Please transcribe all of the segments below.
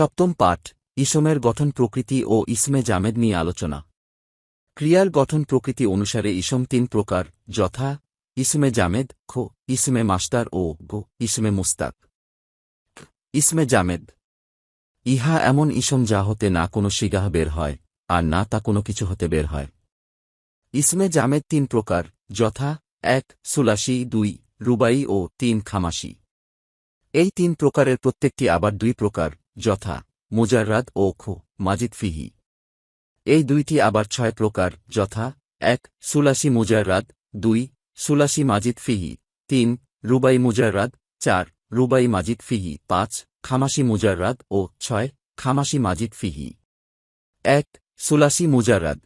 সপ্তম পাঠ, ইসমের গঠন প্রকৃতি ও ইসমে জামেদ নিয়ে আলোচনা। ক্রিয়ার গঠন প্রকৃতি অনুসারে ইসম তিন প্রকার, যথা, ইসমে জামেদ, খো, ইসমে মাস্টার ও গো, ইসমে মুস্তাক। ইসমে জামেদ। ইহা এমন ইসম যা হতে না কোনো শিগাহ বের হয়, আর না তা কোনো কিছু হতে বের হয়। ইসমে জামেদ তিন প্রকার, যথা, এক, সুলাসি, দুই, রুবাই ও তিন খামাসি। এই তিন প্রকারের প্রত্যেকটি আবার দুই প্রকার যথা, মুজাররাদ ও খো, মাজিদ ফিহি। এই দুইটি আবার ছয় প্রকার, যথা, এক, সুলাসি মুজাররাদ, দুই, সুলাসি মাজিদ ফিহি, তিন, রুবাই মুজাররাদ, চার, রুবাই মাজিদ ফিহি, পাঁচ, খামাসি মুজাররাদ ও ছয়, খামাসি মাজিদ ফিহি। এক, সুলাসি মুজাররাদ।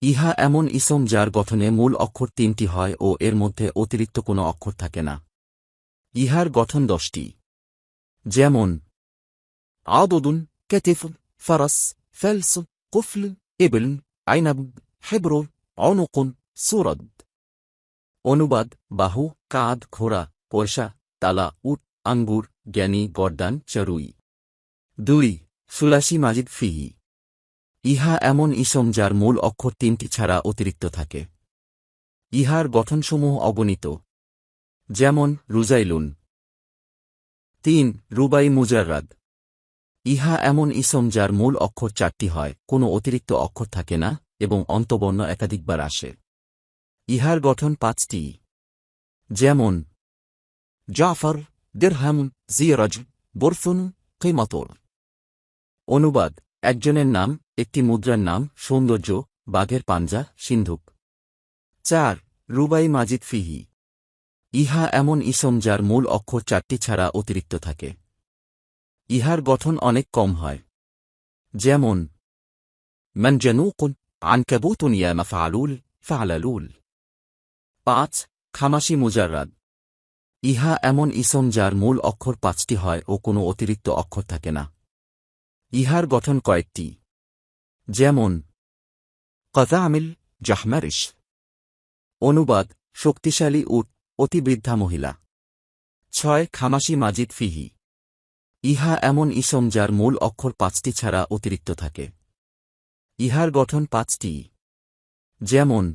ইহা এমন ইসম যার গঠনে মূল অক্ষর তিনটি হয় ও এর মধ্যে অতিরিক্ত কোনো অক্ষর থাকে না। ইহার গঠন দশটি। যেমন আদদুন কেতিফ ফারাস ফেলস কুফল ইবল আইনাব হেব্র অনকুন সুরদ অনুবাদ বাহু, কাঁধ, ঘোড়া পয়সা তালা, উট, আঙ্গুর, জ্ঞানী গর্দান চরুই দুই সুলাসি মাজিদ ফিহি। ইহা এমন ইসম যার মূল অক্ষর তিনটি ছাড়া অতিরিক্ত থাকে। ইহার গঠনসমূহ অগণিত যেমন, রুজাইলুন। তিন, রুবাই মুজাররাদ। ইহা এমন ইসম যার মূল অক্ষর চারটি হয়, কোনো অতিরিক্ত অক্ষর থাকে না, এবং অন্তবর্ণ একাধিকবার আসে। ইহার গঠন পাঁচটি। যেমন, জাফর, দিরহাম, জিয়রাজ, বরফুন, কিমাতর। অনুবাদ, একজনের নাম, একটি মুদ্রার নাম, সৌন্দর্য, বাঘের পাঞ্জা, সিন্ধুক। চার, রুবাই মাজিদ ফিহি। ইহা এমন ইসম যার মূল অক্ষর চারটি ছাড়া অতিরিক্ত থাকে। ইহার গঠন অনেক কম হয়। যেমন মঞ্জনুকুন আনকাবুতুন ইয়া মাফআলুল ফালালুল পাঁচ খামাসি মুজাররাদ। ইহা এমন ইসম যার মূল অক্ষর পাঁচটি হয় ও কোনো অতিরিক্ত অক্ষর থাকে না। ইহার গঠন কয়েকটি। যেমন কদামিল জাহমারিশ। অনুবাদ, শক্তিশালী উট অতিবৃদ্ধা মহিলা। ছয় খামাসি মাজিদ ফিহি। ইহা এমন ইসম যার মূল অক্ষর পাঁচটি ছাড়া অতিরিক্ত থাকে। ইহার গঠন পাঁচটি। যেমন,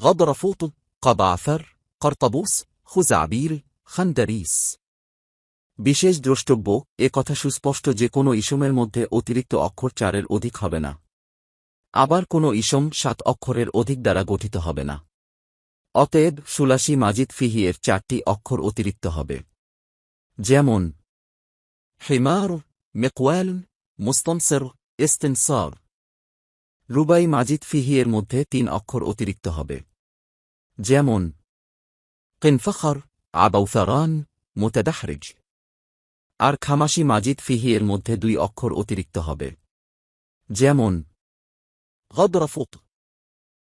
গদরফুত কবাফর কর্তবুস খুজাবির খান্দারিস বিশেষ দ্রষ্টব্য, এ কথা সুস্পষ্ট যে কোনো ইসমের মধ্যে অতিরিক্ত অক্ষর চারের অধিক হবে না। আবার কোনো ইসম সাত অক্ষরের অধিক দ্বারা গঠিত হবে না। অতএব সুলাসি মাজিদ ফিহিয়ের চারটি অক্ষর অতিরিক্ত হবে। যেমন হিমার মেকওয়াল মুস্তনসের ইস্তেনসার রুবাই মাজিদ ফিহি এর মধ্যে তিন অক্ষর অতিরিক্ত হবে। যেমন, কিনফখর আবৌফারান মুতাদাহরিজ। আর খামাসি মাজিদ ফিহি এর মধ্যে দুই অক্ষর অতিরিক্ত হবে। যেমন, গদরফুত।